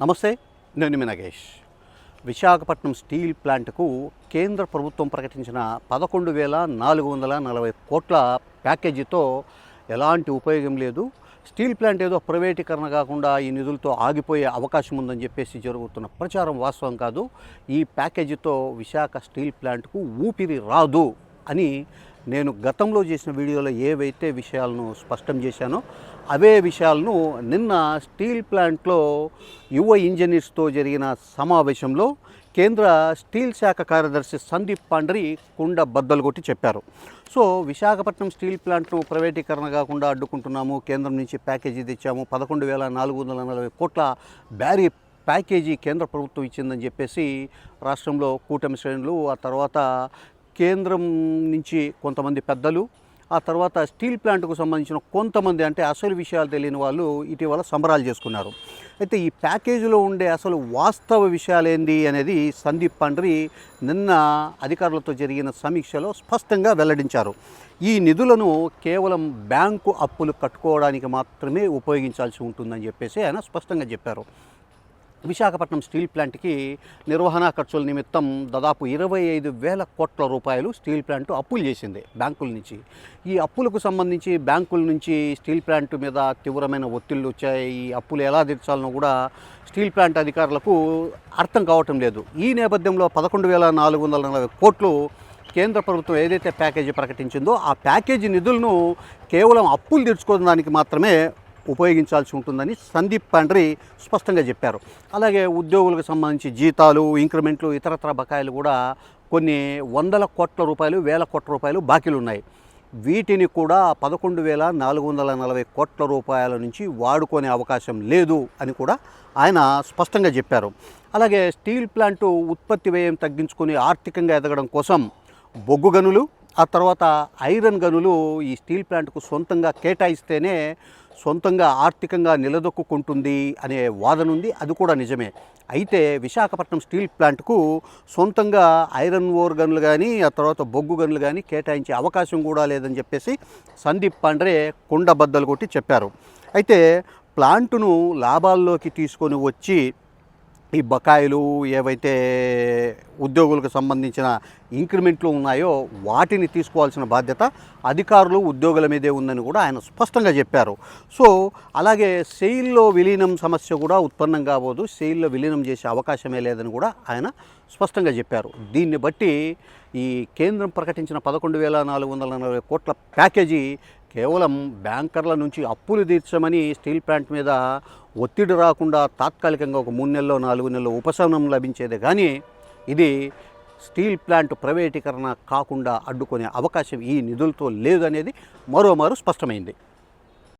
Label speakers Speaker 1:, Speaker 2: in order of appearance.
Speaker 1: నమస్తే నేను మీ నగేష్. విశాఖపట్నం స్టీల్ ప్లాంట్కు కేంద్ర ప్రభుత్వం ప్రకటించిన పదకొండు వేల నాలుగు వందల నలభై కోట్ల ప్యాకేజీతో ఎలాంటి ఉపయోగం లేదు. స్టీల్ ప్లాంట్ ఏదో ప్రైవేటీకరణ కాకుండా ఈ నిధులతో ఆగిపోయే అవకాశం ఉందని చెప్పేసి జరుగుతున్న ప్రచారం వాస్తవం కాదు. ఈ ప్యాకేజీతో విశాఖ స్టీల్ ప్లాంట్కు ఊపిరి రాదు అని నేను గతంలో చేసిన వీడియోలో ఏవైతే విషయాలను స్పష్టం చేశానో అవే విషయాలను నిన్న స్టీల్ ప్లాంట్లో యువ ఇంజనీర్స్తో జరిగిన సమావేశంలో కేంద్ర స్టీల్ శాఖ కార్యదర్శి సందీప్ పాండ్రి కుండ బద్దలు కొట్టి చెప్పారు. సో విశాఖపట్నం స్టీల్ ప్లాంట్ను ప్రైవేటీకరణ కాకుండా అడ్డుకుంటున్నాము. కేంద్రం నుంచి ప్యాకేజీ తెచ్చాము. పదకొండు వేల నాలుగు వందల నలభై కోట్ల బ్యారీ ప్యాకేజీ కేంద్ర ప్రభుత్వం ఇచ్చిందని చెప్పేసి రాష్ట్రంలో కూటమి శ్రేణులు ఆ తర్వాత కేంద్రం నుంచి కొంతమంది పెద్దలు ఆ తర్వాత స్టీల్ ప్లాంట్కు సంబంధించిన కొంతమంది అంటే అసలు విషయాలు తెలియని వాళ్ళు ఇటీవల సంబరాలు చేసుకున్నారు. అయితే ఈ ప్యాకేజీలో ఉండే అసలు వాస్తవ విషయాలు ఏంది అనేది సందీప్ పండ్రి నిన్న అధికారులతో జరిగిన సమీక్షలో స్పష్టంగా వెల్లడించారు. ఈ నిధులను కేవలం బ్యాంకు అప్పులు కట్టుకోవడానికి మాత్రమే ఉపయోగించాల్సి ఉంటుందని చెప్పేసి ఆయన స్పష్టంగా చెప్పారు. విశాఖపట్నం స్టీల్ ప్లాంట్కి నిర్వహణ ఖర్చుల నిమిత్తం దాదాపు ఇరవై ఐదు వేల కోట్ల రూపాయలు స్టీల్ ప్లాంట్ అప్పులు చేసింది బ్యాంకుల నుంచి. ఈ అప్పులకు సంబంధించి బ్యాంకుల నుంచి స్టీల్ ప్లాంట్ మీద తీవ్రమైన ఒత్తిళ్ళు వచ్చాయి. ఈ అప్పులు ఎలా తీర్చాలనో కూడా స్టీల్ ప్లాంట్ అధికారులకు అర్థం కావటం లేదు. ఈ నేపథ్యంలో పదకొండు వేల నాలుగు వందల నలభై కోట్లు కేంద్ర ప్రభుత్వం ఏదైతే ప్యాకేజీ ప్రకటించిందో ఆ ప్యాకేజీ నిధులను కేవలం అప్పులు తీర్చుకోవడానికి మాత్రమే ఉపయోగించాల్సి ఉంటుందని సందీప్ పాండ్రి స్పష్టంగా చెప్పారు. అలాగే ఉద్యోగులకు సంబంధించి జీతాలు ఇంక్రిమెంట్లు ఇతరత్ర బకాయిలు కూడా కొన్ని వందల కోట్ల రూపాయలు వేల కోట్ల రూపాయలు బాకీలు ఉన్నాయి వీటిని కూడా పదకొండు వేల నాలుగు వందల నలభై కోట్ల రూపాయల నుంచి వాడుకునే అవకాశం లేదు అని కూడా ఆయన స్పష్టంగా చెప్పారు. అలాగే స్టీల్ ప్లాంటు ఉత్పత్తి వ్యయం తగ్గించుకొని ఆర్థికంగా ఎదగడం కోసం బొగ్గు గనులు ఆ తర్వాత ఐరన్ గనులు ఈ స్టీల్ ప్లాంట్కు సొంతంగా కేటాయిస్తేనే సొంతంగా ఆర్థికంగా నిలదొక్కుంటుంది అనే వాదన ఉంది. అది కూడా నిజమే. అయితే విశాఖపట్నం స్టీల్ ప్లాంట్కు సొంతంగా ఐరన్ ఓర్ గన్లు కానీ ఆ తర్వాత బొగ్గు గన్లు కానీ కేటాయించే అవకాశం కూడా లేదని చెప్పేసి సందీప్ పాండ్రే కుండ బద్దలు కొట్టి చెప్పారు. అయితే ప్లాంటును లాభాల్లోకి తీసుకొని వచ్చి ఈ బకాయిలు ఏవైతే ఉద్యోగులకు సంబంధించిన ఇంక్రిమెంట్లు ఉన్నాయో వాటిని తీసుకోవాల్సిన బాధ్యత అధికారులు ఉద్యోగుల మీదే ఉందని కూడా ఆయన స్పష్టంగా చెప్పారు. సో అలాగే సెయిల్లో విలీనం సమస్య కూడా ఉత్పన్నం కాబోదు సెయిల్లో విలీనం చేసే అవకాశమే లేదని కూడా ఆయన స్పష్టంగా చెప్పారు. దీన్ని బట్టి ఈ కేంద్రం ప్రకటించిన పదకొండు వేల నాలుగు వందల నలభై కోట్ల ప్యాకేజీ కేవలం బ్యాంకర్ల నుంచి అప్పులు తీర్చమని స్టీల్ ప్లాంట్ మీద ఒత్తిడి రాకుండా తాత్కాలికంగా ఒక మూడు నెలలో నాలుగు నెలలో ఉపశమనం లభించేదే కానీ ఇది స్టీల్ ప్లాంట్ ప్రైవేటీకరణ కాకుండా అడ్డుకునే అవకాశం ఈ నిధులతో లేదనేది మరోమారు స్పష్టమైంది.